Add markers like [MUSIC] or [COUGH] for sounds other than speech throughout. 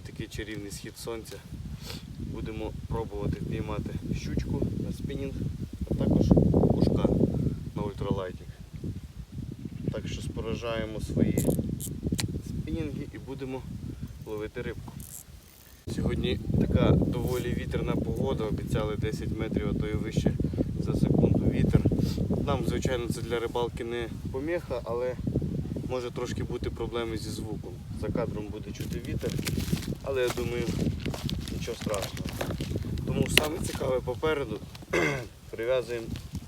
такий чарівний схід сонця. Будемо пробувати впіймати щучку на спінінг, а також кушка на ультралайтінг. Так що споражаємо свої спінінги і будемо ловити рибку. Сьогодні така доволі вітряна погода, обіцяли 10 метрів, а то і вище за секунду вітер. Нам, звичайно, це для рибалки не поміха, але може трошки бути проблеми зі звуком. За кадром буде чути вітер, але я думаю, нічого страшного. Тому саме цікаве попереду [CLEARS THROAT] прив'язуємо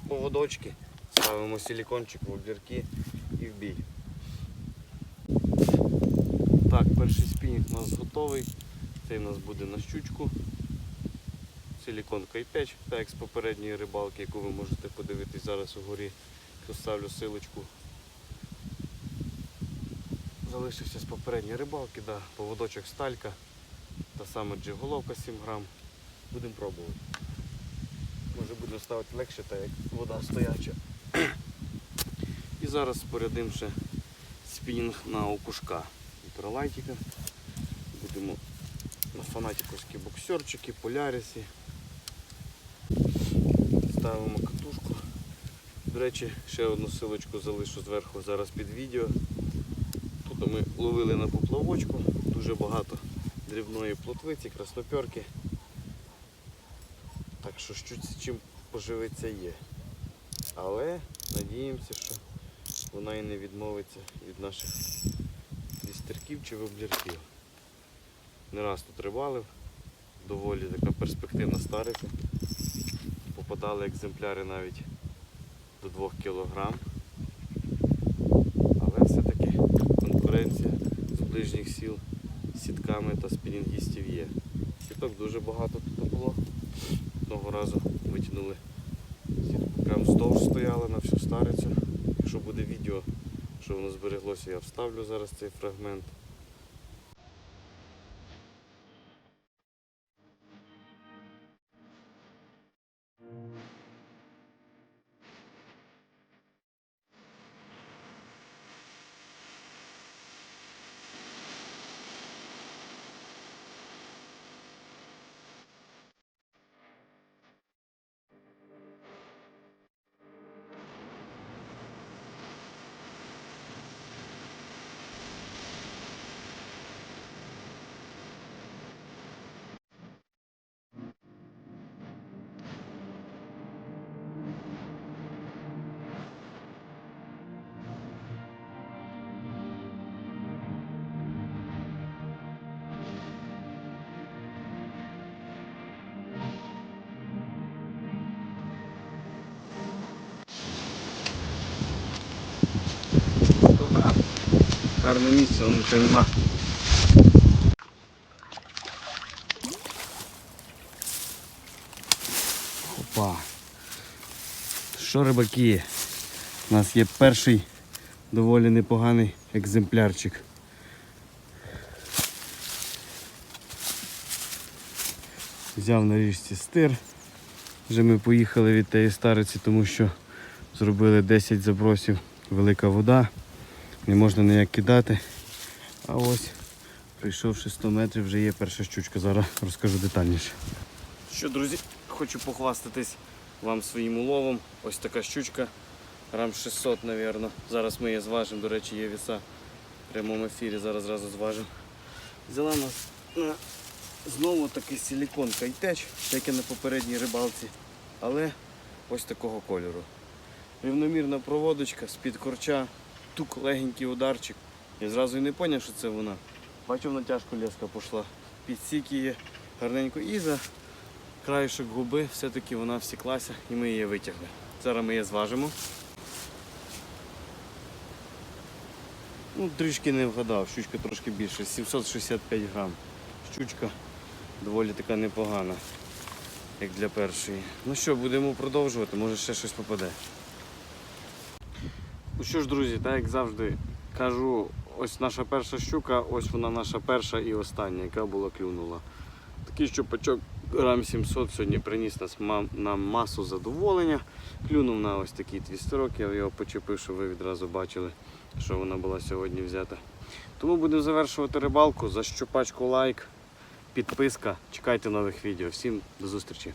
поводочки, ставимо силікончик в облірки і в бій. Так, перший спінінг у нас готовий. Цей у нас буде на щучку. Силікон K5, так як з попередньої рибалки, яку ви можете подивитись зараз угорі. Поставлю силочку. Залишився з попередньої рибалки, да, поводочок сталька, та сама джиголовка 7 грам. Будемо пробувати. Може буде ставити легше, так як вода стояча. І зараз спорядимо ще спінінг на окушка ультралайтика. Будемо на фанатіковські боксерчики, полярисі. Ставимо катушку. До речі, ще одну силочку залишу зверху зараз під відео. Тут ми ловили на поплавочку, дуже багато дрібної плотвиці, красноперки. Так що чим поживиться є. Але надіємося, що вона і не відмовиться від наших вістерків чи воблірків. Не раз тут рибалив, доволі така перспективна стариця. Попадали екземпляри навіть до 2 кг. Але все-таки конкуренція з ближніх сіл з сітками та спінінгістів є. Сіток дуже багато тут було. Одного разу витягнули сітку, прям вздовж стояла на всю старицю. Якщо буде відео, що воно збереглося, я вставлю зараз цей фрагмент. Гарне місце, воно нічого нема. Опа. Що рибаки? У нас є перший доволі непоганий екземплярчик. Взяв на річці стир. Вже ми поїхали від тієї стариці, тому що зробили 10 забросів, велика вода не можна ніяк кидати. А ось, прийшовши 100 метрів, вже є перша щучка. Зараз розкажу детальніше. Що, друзі, хочу похвастатись вам своїм уловом. Ось така щучка. Грам 600, мабуть. Зараз ми її зважимо, до речі, є віса в прямому ефірі, зараз зразу зважимо. Взяла нас на знову такий силікон кайтеч, як і на попередній рибалці, але ось такого кольору. Рівномірна проводочка з-під корча, тук легенький ударчик. Я зразу і не зрозумів, що це вона. Бачив, на тяжку леска пішла. Підсік її гарненько і за краєшок губи все-таки вона всіклася і ми її витягли. Зараз ми її зважимо. Ну, трішки не вгадав, щучка трошки більше, 765 грам. Щучка доволі така непогана, як для першої. Ну що, будемо продовжувати, може ще щось попаде. Ну що ж, друзі, так як завжди кажу, ось наша перша щука, ось вона наша перша і остання, яка була клюнула. Такий щупачок грам 700 сьогодні приніс нас нам масу задоволення. Клюнув на ось такий твістерок, я його почепив, щоб ви відразу бачили, що вона була сьогодні взята. Тому будемо завершувати рибалку. За щупачку лайк, підписка. Чекайте нових відео. Всім до зустрічі.